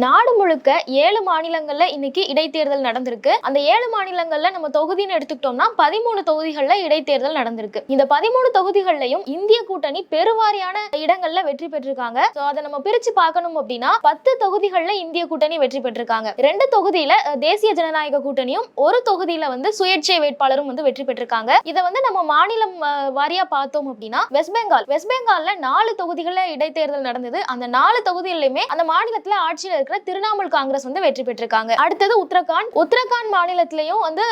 நாடு முழுக்க ஏழு மாநிலங்கள்ல இன்னைக்கு இடைத்தேர்தல் நடந்திருக்கு. அந்த ஏழு மாநிலங்கள்ல நம்ம தொகுதின்னு எடுத்துக்கிட்டோம்னா பதிமூணு தொகுதிகள்ல இடைத்தேர்தல் நடந்திருக்கு. இந்த பதிமூணு தொகுதிகள்லயும் இந்திய கூட்டணி பெருவாரியான இடங்கள்ல வெற்றி பெற்றிருக்காங்க. ஸோ அதை நம்ம பிரிச்சு பார்க்கணும் அப்படின்னா பத்து தொகுதிகள்ல இந்திய கூட்டணி வெற்றி பெற்றிருக்காங்க. ரெண்டு தொகுதியில தேசிய ஜனநாயக கூட்டணியும் ஒரு தொகுதியில வந்து சுயேட்சை வேட்பாளரும் வந்து வெற்றி பெற்றிருக்காங்க. இதை வந்து நம்ம மாநிலம் வாரியா பார்த்தோம் அப்படின்னா வெஸ்ட் பெங்கால். வெஸ்ட் பெங்கால்ல நாலு தொகுதிகள்ல இடைத்தேர்தல் நடந்தது. அந்த நாலு தொகுதிகளிலுமே அந்த மாநிலத்துல ஆட்சியில் இருக்கிற திரிணாமுல் காங்கிரஸ் வந்து வெற்றி பெற்றிருக்காங்க. அடுத்தது உத்தரகாண்ட். உத்தரகாண்ட் மாநிலத்திலையும் வந்து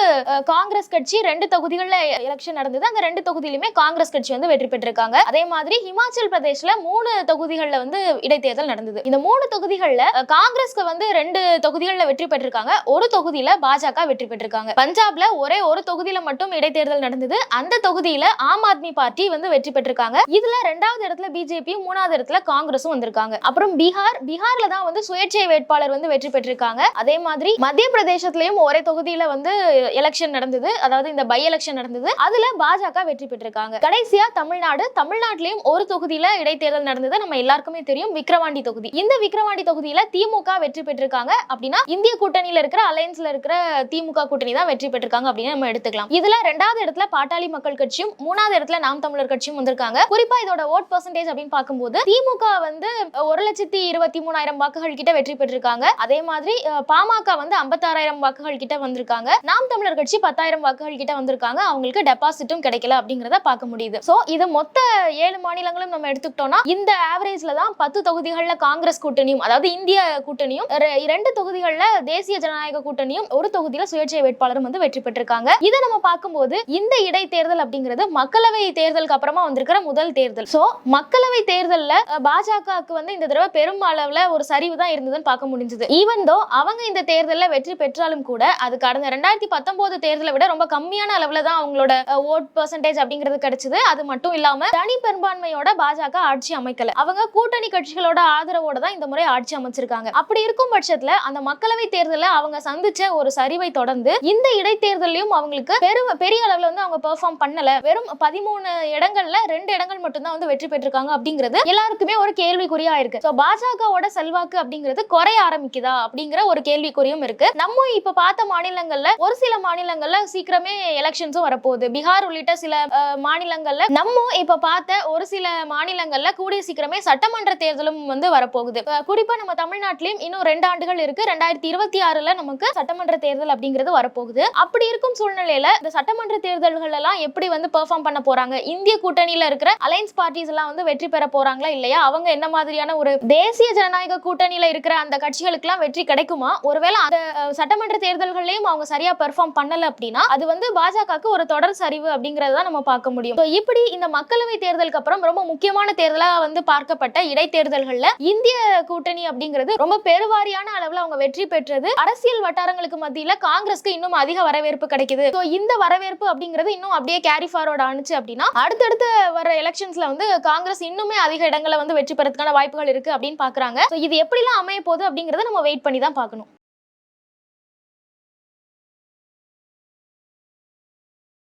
காங்கிரஸ் கட்சி ரெண்டு தொகுதிகளில் எலெக்ஷன் நடந்தது. அந்த ரெண்டு தொகுதியிலுமே காங்கிரஸ் கட்சி வந்து வெற்றி பெற்றிருக்காங்க. அதே மாதிரி ஹிமாச்சல் பிரதேஷ்ல மூணு தொகுதிகள்ல வந்து இடைத்தேர்தல் நடந்தது. இந்த மூணு தொகுதிகள்ல காங்கிரஸ்க்கு வந்து ரெண்டு தொகுதிகள்ல வெற்றி பெற்றிருக்காங்க. ஒரு தொகுதியில பாஜக வெற்றி பெற்றிருக்காங்க. பஞ்சாப்ல ஒரே ஒரு தொகுதியில மட்டும் இடைத்தேர்தல் நடந்தது. அந்த தொகுதியில ஆம் ஆத்மி பார்ட்டி வந்து வெற்றி பெற்றிருக்காங்க. இதுல ரெண்டாவது இடத்துல பிஜேபி மூணாவது இடத்துல காங்கிரஸும் வந்திருக்காங்க. அப்புறம் பீகார். பீகார்ல தான் வந்து சுயேட்சை வேட்பாளர் வந்து வெற்றி பெற்றிருக்காங்க. அதே மாதிரி மத்திய பிரதேசத்திலயும் ஒரே தொகுதியில வந்து எலெக்ஷன் நடந்தது. அதாவது இந்த பை எலெக்ஷன் நடந்தது. அதுல பாஜக வெற்றி பெற்றிருக்காங்க. கடைசியா தமிழ்நாடு தமிழ்நாட்டிலயும் ஒரு தொகுதியில இடைத்தேர்தல் நடந்தது. நம்ம எல்லாருக்குமே தெரியும். விக்ரவாண்டி தொகுதி. இந்த விக்ரவாண்டி தொகுதியில திமுக வெற்றி பெற்றிருக்காங்க அப்படின்னா இந்திய கூட்டணியில இருக்கிற அலையன்ஸ்ல இருக்கிற திமுக கூட்டணி தான் வெற்றி பெற்றிருக்காங்க அப்படின்னு நம்ம எடுத்துக்கலாம். இதுல ரெண்டாவது இடத்துல பாட்டாளி மக்கள் கட்சியும் மூணாவது இடத்துல நாம் தமிழர் கட்சியும் வந்திருக்காங்க. குறிப்பா இதோட ஓட் பர்சன்டேஜ் அப்படின்னு பார்க்கும்போது திமுக வந்து ஒரு லட்சத்தி இருபத்தி மூணாயிரம் வாக்குகள் கிட்ட வெற்றி பெற்றிருக்காங்க. அதே மாதிரி பாமக வந்து ஐம்பத்தாறாயிரம் வாக்குகள் கிட்ட வந்திருக்காங்க. நாம் தமிழர் கட்சி பத்தாயிரம் வாக்குகள் கிட்ட வந்திருக்காங்க. அவங்களுக்கு டெபாசிட்டும் கிடைக்கல அப்படிங்கறத பார்க்க முடியுது. சோ இது மொத்த ஏழு மாநிலங்களும் நம்ம எடுத்துக்கிட்டோம்னா இந்த ஆவரேஜ்ல தான் பத்து தொகுதிகளில் காங்கிரஸ் கூட்டணியும் அதாவது இந்திய கூட்டணியும் இரண்டு தொகுதிகளில் தேசிய ஜனநாயக கூட்டணியும் ஒரு தொகுதியில சுயேட்சை வேட்பாளரும் வந்து வெற்றி பெற்றிருக்காங்க. இதை நம்ம பார்க்கும்போது இந்த இடைத்தேர்தல் அப்படிங்கிறது மக்களவை தேர்தலுக்கு அப்புறமா வந்திருக்கிற முதல் தேர்தல். சோ மக்களவை தேர்தலில் பாஜகவுக்கு வந்து இந்த தடவை பெரும் அளவில் ஒரு சரிவு தான் இருந்ததுன்னு பார்க்க முடிஞ்சது. ஈவன் தோ அவங்க இந்த தேர்தலில் வெற்றி பெற்றாலும் கூட அது கடந்த ரெண்டாயிரத்தி பத்தொன்பது தேர்தலை விட ரொம்ப கம்மியான அளவுல தான் அவங்களோட ஓட் பர்சன்டேஜ் அப்படிங்கிறது கிடைச்சது. அது மட்டும் இல்லாம தனி பெரும்பான்மையோட பாஜக ஆட்சி அமைக்கல. அவங்க கூட்டணி கட்சிகளோட ஆதரவோட தான் இந்த முறை ஆட்சி அமைச்சிருக்காங்க. அப்படி இருக்கும் பட்சத்துல அந்த மக்களவை தேர்தலில் அவங்க சந்திச்ச ஒரு சரிவை தொடர்ந்து இந்த இடைத்தேர்தலையும் அவங்களுக்கு பெரும் பெரிய அளவுல வந்து அவங்க பெர்ஃபார்ம் பண்ணல. வெறும் பதிமூணு இடங்கள்ல ரெண்டு இடங்கள் மட்டும்தான் வந்து வெற்றி பெற்றிருக்காங்க அப்படிங்கிறது எல்லாருக்குமே ஒரு கேள்விக்குறியா இருக்கு. ஸோ பாஜகவோட செல்வாக்கு அப்படிங்கிறது குறைய ஆரம்பிக்குதா அப்படிங்கிற ஒரு கேள்விக்குறியும் இருக்கு. நம்ம இப்ப பார்த்த மாநிலங்கள்ல ஒரு சில மாநிலங்கள்ல சீக்கிரமே எலெக்ஷன்ஸும் வரப்போகுது. பீகார் உள்ளிட்ட சில மாநிலங்கள்ல நம்ம இப்ப பார்த்த ஒரு சில மாநிலங்கள்ல கூடிய சீக்கிரமே சட்டமன்ற தேர்தலும் வந்து வரப்போகுது. குறிப்பா நம்ம தமிழ்நாட்டிலயும் இன்னும் ரெண்டு ஆண்டுகள் இருக்கு. ரெண்டாயிரத்தி இருபத்தி ஆறுல நமக்கு சட்டமன்ற தேர்தல் அப்படிங்கிறது வரப்போகுது. அப்படி இருக்கும் சூழ்நிலையில இந்த சட்டமன்ற தேர்தல்கள் எல்லாம் எப்படி வந்து பெர்ஃபார்ம் பண்ண போறாங்க? இந்திய கூட்டணியில இருக்கிற அலைன்ஸ் பார்ட்டிஸ் எல்லாம் வந்து வெற்றி பெற போறாங்களா இல்லையா? அவங்க என்ன மாதிரியான ஒரு தேசிய ஜனநாயக கூட்டணியில இருக்கிற அந்த கட்சிகளுக்கெல்லாம் வெற்றி கிடைக்குமா? ஒருவேளை அந்த சட்டமன்ற தேர்தல்களையும் அவங்க சரியா பெர்ஃபார்ம் பண்ணல அப்படின்னா அது வந்து பாஜகவுக்கு ஒரு தொடர் சரிவு அப்படிங்கறத நம்ம பார்க்க முடியும். இப்படி இந்த மக்களவை தேர்தலுக்கு அப்புறம் ரொம்ப முக்கியமான தேர்தலா வந்து பார்க்கப்பட்ட இடைத்தேர்தல்கள்ல இந்திய கூட்டணி அப்படிங்கிறது ரொம்ப பெருவாரியான அளவுல அவங்க வெற்றி பெற்றது அரசியல் வட்டாரங்களுக்கு மத்தியில காங்கிரஸ்க்கு இன்னும் அதிக வரவேற்பு கிடைக்குது. இந்த வரவேற்பு அப்படிங்கிறது இன்னும் அப்படியே கேரி ஃபார்வர்ட் ஆனிச்சு அப்படின்னா அடுத்தடுத்து வர எலெக்ஷன்ஸ்ல வந்து காங்கிரஸ் இன்னுமே அதிக இடங்களை வந்து வெற்றி பெறதுக்கான வாய்ப்புகள் இருக்கு. அப்படின்னு பாக்குறாங்க. இது எப்படிலாம் அமைய போகுது அப்படிங்கறத நம்ம வெயிட் பண்ணி தான் பார்க்கணும்.